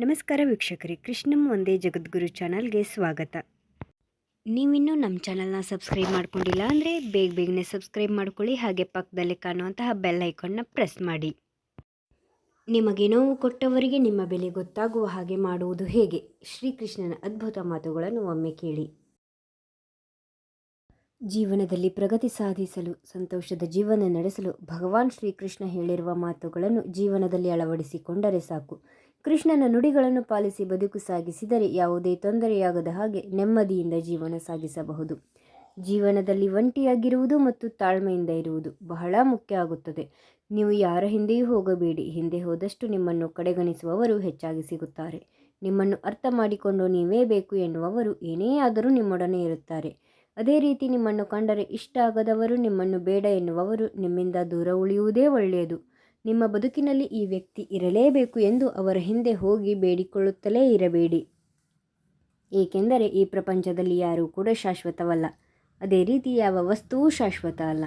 ನಮಸ್ಕಾರ ವೀಕ್ಷಕರೇ, ಕೃಷ್ಣಂ ಒಂದೇ ಜಗದ್ಗುರು ಚಾನಲ್ಗೆ ಸ್ವಾಗತ. ನೀವಿನ್ನೂ ನಮ್ಮ ಚಾನಲ್ನ ಸಬ್ಸ್ಕ್ರೈಬ್ ಮಾಡ್ಕೊಂಡಿಲ್ಲ ಅಂದರೆ ಬೇಗ ಬೇಗನೆ ಸಬ್ಸ್ಕ್ರೈಬ್ ಮಾಡ್ಕೊಳ್ಳಿ, ಹಾಗೆ ಪಕ್ಕದಲ್ಲಿ ಕಾಣುವಂತಹ ಬೆಲ್ ಐಕಾನ್ನ ಪ್ರೆಸ್ ಮಾಡಿ. ನಿಮಗೆ ನೋವು ಕೊಟ್ಟವರಿಗೆ ನಿಮ್ಮ ಬೆಲೆ ಗೊತ್ತಾಗುವ ಹಾಗೆ ಮಾಡುವುದು ಹೇಗೆ? ಶ್ರೀಕೃಷ್ಣನ ಅದ್ಭುತ ಮಾತುಗಳನ್ನು ಒಮ್ಮೆ ಕೇಳಿ. ಜೀವನದಲ್ಲಿ ಪ್ರಗತಿ ಸಾಧಿಸಲು, ಸಂತೋಷದ ಜೀವನ ನಡೆಸಲು ಭಗವಾನ್ ಶ್ರೀಕೃಷ್ಣ ಹೇಳಿರುವ ಮಾತುಗಳನ್ನು ಜೀವನದಲ್ಲಿ ಅಳವಡಿಸಿಕೊಂಡರೆ ಸಾಕು. ಕೃಷ್ಣನ ನುಡಿಗಳನ್ನು ಪಾಲಿಸಿ ಬದುಕು ಸಾಗಿಸಿದರೆ ಯಾವುದೇ ತೊಂದರೆಯಾಗದ ಹಾಗೆ ನೆಮ್ಮದಿಯಿಂದ ಜೀವನ ಸಾಗಿಸಬಹುದು. ಜೀವನದಲ್ಲಿ ಒಂಟಿಯಾಗಿರುವುದು ಮತ್ತು ತಾಳ್ಮೆಯಿಂದ ಇರುವುದು ಬಹಳ ಮುಖ್ಯ ಆಗುತ್ತದೆ. ನೀವು ಯಾರ ಹಿಂದೆಯೂ ಹೋಗಬೇಡಿ. ಹಿಂದೆ ಹೋದಷ್ಟು ನಿಮ್ಮನ್ನು ಕಡೆಗಣಿಸುವವರು ಹೆಚ್ಚಾಗಿ ಸಿಗುತ್ತಾರೆ. ನಿಮ್ಮನ್ನು ಅರ್ಥ ಮಾಡಿಕೊಂಡು ನೀವೇ ಬೇಕು ಎನ್ನುವವರು ಏನೇ ಆದರೂ ನಿಮ್ಮೊಡನೆ ಇರುತ್ತಾರೆ. ಅದೇ ರೀತಿ ನಿಮ್ಮನ್ನು ಕಂಡರೆ ಇಷ್ಟ ಆಗದವರು ನಿಮ್ಮನ್ನು ಬೇಡ ಎನ್ನುವವರು ನಿಮ್ಮಿಂದ ದೂರ ಉಳಿಯುವುದೇ ಒಳ್ಳೆಯದು. ನಿಮ್ಮ ಬದುಕಿನಲ್ಲಿ ಈ ವ್ಯಕ್ತಿ ಇರಲೇಬೇಕು ಎಂದು ಅವರ ಹಿಂದೆ ಹೋಗಿ ಬೇಡಿಕೊಳ್ಳುತ್ತಲೇ ಇರಬೇಡಿ. ಏಕೆಂದರೆ ಈ ಪ್ರಪಂಚದಲ್ಲಿ ಯಾರೂ ಕೂಡ ಶಾಶ್ವತವಲ್ಲ. ಅದೇ ರೀತಿ ಯಾವ ವಸ್ತುವೂ ಶಾಶ್ವತ ಅಲ್ಲ.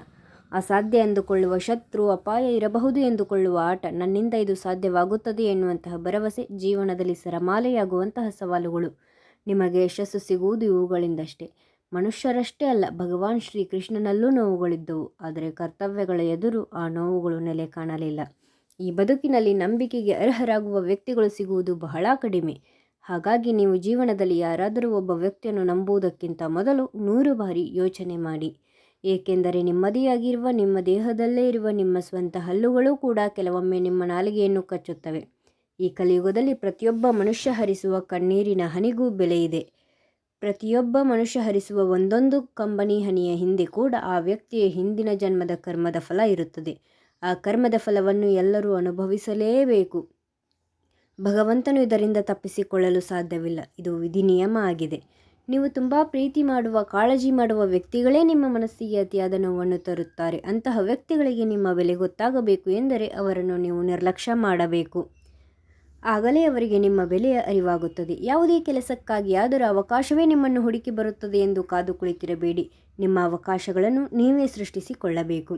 ಅಸಾಧ್ಯ ಎಂದುಕೊಳ್ಳುವ ಶತ್ರು ಅಪಾಯ ಇರಬಹುದು ಎಂದುಕೊಳ್ಳುವ ಆಟ ನನ್ನಿಂದ ಇದು ಸಾಧ್ಯವಾಗುತ್ತದೆ ಎನ್ನುವಂತಹ ಭರವಸೆ ಜೀವನದಲ್ಲಿ ಸರಮಾಲೆಯಾಗುವಂತಹ ಸವಾಲುಗಳು. ನಿಮಗೆ ಯಶಸ್ಸು ಸಿಗುವುದು ಇವುಗಳಿಂದಷ್ಟೇ. ಮನುಷ್ಯರಷ್ಟೇ ಅಲ್ಲ, ಭಗವಾನ್ ಶ್ರೀಕೃಷ್ಣನಲ್ಲೂ ನೋವುಗಳಿದ್ದವು. ಆದರೆ ಕರ್ತವ್ಯಗಳ ಎದುರು ಆ ನೋವುಗಳು ನೆಲೆ ಕಾಣಲಿಲ್ಲ. ಈ ಬದುಕಿನಲ್ಲಿ ನಂಬಿಕೆಗೆ ಅರ್ಹರಾಗುವ ವ್ಯಕ್ತಿಗಳು ಸಿಗುವುದು ಬಹಳ ಕಡಿಮೆ. ಹಾಗಾಗಿ ನೀವು ಜೀವನದಲ್ಲಿ ಯಾರಾದರೂ ಒಬ್ಬ ವ್ಯಕ್ತಿಯನ್ನು ನಂಬುವುದಕ್ಕಿಂತ ಮೊದಲು ನೂರು ಬಾರಿ ಯೋಚನೆ ಮಾಡಿ. ಏಕೆಂದರೆ ನೆಮ್ಮದಿಯಾಗಿರುವ ನಿಮ್ಮ ದೇಹದಲ್ಲೇ ಇರುವ ನಿಮ್ಮ ಸ್ವಂತ ಹಲ್ಲುಗಳು ಕೂಡ ಕೆಲವೊಮ್ಮೆ ನಿಮ್ಮ ನಾಲಿಗೆಯನ್ನು ಕಚ್ಚುತ್ತವೆ. ಈ ಕಲಿಯುಗದಲ್ಲಿ ಪ್ರತಿಯೊಬ್ಬ ಮನುಷ್ಯ ಹರಿಸುವ ಕಣ್ಣೀರಿನ ಹನಿಗೂ ಬೆಲೆ ಇದೆ. ಪ್ರತಿಯೊಬ್ಬ ಮನುಷ್ಯ ಹರಿಸುವ ಒಂದೊಂದು ಕಂಬನಿ ಹನಿಯ ಹಿಂದೆ ಕೂಡ ಆ ವ್ಯಕ್ತಿಯ ಹಿಂದಿನ ಜನ್ಮದ ಕರ್ಮದ ಫಲ ಇರುತ್ತದೆ. ಆ ಕರ್ಮದ ಫಲವನ್ನು ಎಲ್ಲರೂ ಅನುಭವಿಸಲೇಬೇಕು. ಭಗವಂತನು ಇದರಿಂದ ತಪ್ಪಿಸಿಕೊಳ್ಳಲು ಸಾಧ್ಯವಿಲ್ಲ. ಇದು ವಿಧಿ ನಿಯಮ ಆಗಿದೆ. ನೀವು ತುಂಬ ಪ್ರೀತಿ ಮಾಡುವ, ಕಾಳಜಿ ಮಾಡುವ ವ್ಯಕ್ತಿಗಳೇ ನಿಮ್ಮ ಮನಸ್ಸಿಗೆ ಅತಿಯಾದ ನೋವನ್ನು ತರುತ್ತಾರೆ. ಅಂತಹ ವ್ಯಕ್ತಿಗಳಿಗೆ ನಿಮ್ಮ ಬೆಲೆ ಗೊತ್ತಾಗಬೇಕು ಎಂದರೆ ಅವರನ್ನು ನೀವು ನಿರ್ಲಕ್ಷ್ಯ ಮಾಡಬೇಕು. ಆಗಲೇ ಅವರಿಗೆ ನಿಮ್ಮ ಬೆಲೆಯ ಅರಿವಾಗುತ್ತದೆ. ಯಾವುದೇ ಕೆಲಸಕ್ಕಾಗಿ ಅದರ ಅವಕಾಶವೇ ನಿಮ್ಮನ್ನು ಹುಡುಕಿ ಬರುತ್ತದೆ ಎಂದು ಕಾದು ಕುಳಿತಿರಬೇಡಿ ನಿಮ್ಮ ಅವಕಾಶಗಳನ್ನು ನೀವೇ ಸೃಷ್ಟಿಸಿಕೊಳ್ಳಬೇಕು.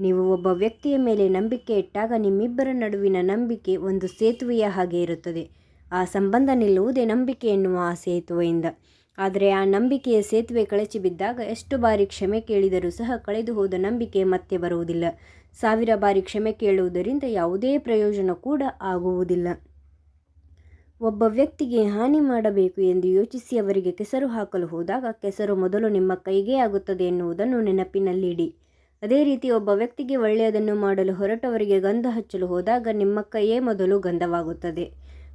ನೀವು ಒಬ್ಬ ವ್ಯಕ್ತಿಯ ಮೇಲೆ ನಂಬಿಕೆ ಇಟ್ಟಾಗ ನಿಮ್ಮಿಬ್ಬರ ನಡುವಿನ ನಂಬಿಕೆ ಒಂದು ಸೇತುವೆಯ ಹಾಗೆ ಇರುತ್ತದೆ. ಆ ಸಂಬಂಧ ನಿಲ್ಲುವುದೇ ನಂಬಿಕೆ ಎನ್ನುವ ಆ ಸೇತುವೆಯಿಂದ. ಆದರೆ ಆ ನಂಬಿಕೆಯ ಸೇತುವೆ ಕಳಚಿ ಬಿದ್ದಾಗ ಎಷ್ಟು ಬಾರಿ ಕ್ಷಮೆ ಕೇಳಿದರೂ ಸಹ ಕಳೆದು ಹೋದ ನಂಬಿಕೆ ಮತ್ತೆ ಬರುವುದಿಲ್ಲ. ಸಾವಿರ ಬಾರಿ ಕ್ಷಮೆ ಕೇಳುವುದರಿಂದ ಯಾವುದೇ ಪ್ರಯೋಜನ ಕೂಡ ಆಗುವುದಿಲ್ಲ. ಒಬ್ಬ ವ್ಯಕ್ತಿಗೆ ಹಾನಿ ಮಾಡಬೇಕು ಎಂದು ಯೋಚಿಸಿ ಅವರಿಗೆ ಕೆಸರು ಹಾಕಲು ಹೋದಾಗ ಕೆಸರು ಮೊದಲು ನಿಮ್ಮ ಕೈಗೆ ಆಗುತ್ತದೆ ಎನ್ನುವುದನ್ನು ನೆನಪಿನಲ್ಲಿಡಿ. ಅದೇ ರೀತಿ ಒಬ್ಬ ವ್ಯಕ್ತಿಗೆ ಒಳ್ಳೆಯದನ್ನು ಮಾಡಲು ಹೊರಟವರಿಗೆ ಗಂಧ ಹಚ್ಚಲು ಹೋದಾಗ ನಿಮ್ಮ ಕೈಯೇ ಮೊದಲು ಗಂಧವಾಗುತ್ತದೆ.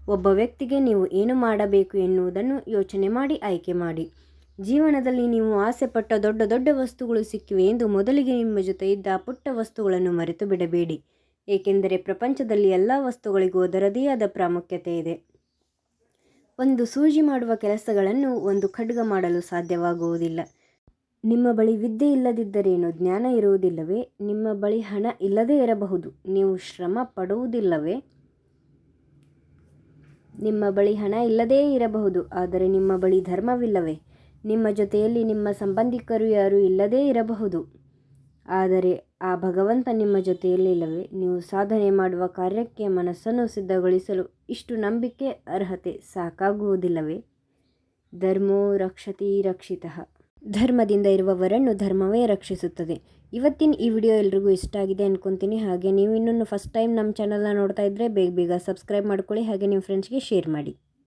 ಒಬ್ಬ ವ್ಯಕ್ತಿಗೆ ನೀವು ಏನು ಮಾಡಬೇಕು ಎನ್ನುವುದನ್ನು ಯೋಚನೆ ಮಾಡಿ, ಆಯ್ಕೆ ಮಾಡಿ. ಜೀವನದಲ್ಲಿ ನೀವು ಆಸೆಪಟ್ಟ ದೊಡ್ಡ ದೊಡ್ಡ ವಸ್ತುಗಳು ಸಿಕ್ಕಿವೆ ಎಂದು ಮೊದಲಿಗೆ ನಿಮ್ಮ ಜೊತೆ ಇದ್ದ ಪುಟ್ಟ ವಸ್ತುಗಳನ್ನು ಮರೆತು ಬಿಡಬೇಡಿ. ಏಕೆಂದರೆ ಪ್ರಪಂಚದಲ್ಲಿ ಎಲ್ಲ ವಸ್ತುಗಳಿಗೂ ಅದರದೇ ಆದ ಪ್ರಾಮುಖ್ಯತೆ ಇದೆ. ಒಂದು ಸೂಜಿ ಮಾಡುವ ಕೆಲಸಗಳನ್ನು ಒಂದು ಖಡ್ಗ ಮಾಡಲು ಸಾಧ್ಯವಾಗುವುದಿಲ್ಲ. ನಿಮ್ಮ ಬಳಿ ವಿದ್ಯೆ ಇಲ್ಲದಿದ್ದರೇನು ಜ್ಞಾನ ಇರುವುದಿಲ್ಲವೇ? ನಿಮ್ಮ ಬಳಿ ಹಣ ಇಲ್ಲದೇ ಇರಬಹುದು, ನೀವು ಶ್ರಮ ಪಡುವುದಿಲ್ಲವೇ? ನಿಮ್ಮ ಬಳಿ ಹಣ ಇಲ್ಲದೇ ಇರಬಹುದು, ಆದರೆ ನಿಮ್ಮ ಬಳಿ ಧರ್ಮವಿಲ್ಲವೇ? ನಿಮ್ಮ ಜೊತೆಯಲ್ಲಿ ನಿಮ್ಮ ಸಂಬಂಧಿಕರು ಯಾರು ಇಲ್ಲದೇ ಇರಬಹುದು. ಆದರೆ ಆ ಭಗವಂತ ನಿಮ್ಮ ಜೊತೆಯಲ್ಲಿಲ್ಲವೇ? ನೀವು ಸಾಧನೆ ಮಾಡುವ ಕಾರ್ಯಕ್ಕೆ ಮನಸ್ಸನ್ನು ಸಿದ್ಧಗೊಳಿಸಲು ಇಷ್ಟು ನಂಬಿಕೆ, ಅರ್ಹತೆ ಸಾಕಾಗುವುದಿಲ್ಲವೇ? ಧರ್ಮೋ ರಕ್ಷತಿ ರಕ್ಷಿತ. ಧರ್ಮದಿಂದ ಇರುವವರನ್ನು ಧರ್ಮವೇ ರಕ್ಷಿಸುತ್ತದೆ. ಇವತ್ತಿನ ಈ ವಿಡಿಯೋ ಎಲ್ರಿಗೂ ಇಷ್ಟ ಆಗಿದೆ ಅಂದ್ಕೊತೀನಿ ಹಾಗೆ ನೀವು ಇನ್ನೊಂದು ಫಸ್ಟ್ ಟೈಮ್ ನಮ್ಮ ಚಾನಲ್ನ ನೋಡ್ತಾ ಇದ್ದರೆ ಬೇಗ ಬೇಗ ಸಬ್ಸ್ಕ್ರೈಬ್ ಮಾಡ್ಕೊಳ್ಳಿ. ಹಾಗೆ ನಿಮ್ಮ ಫ್ರೆಂಡ್ಸ್ಗೆ ಶೇರ್ ಮಾಡಿ.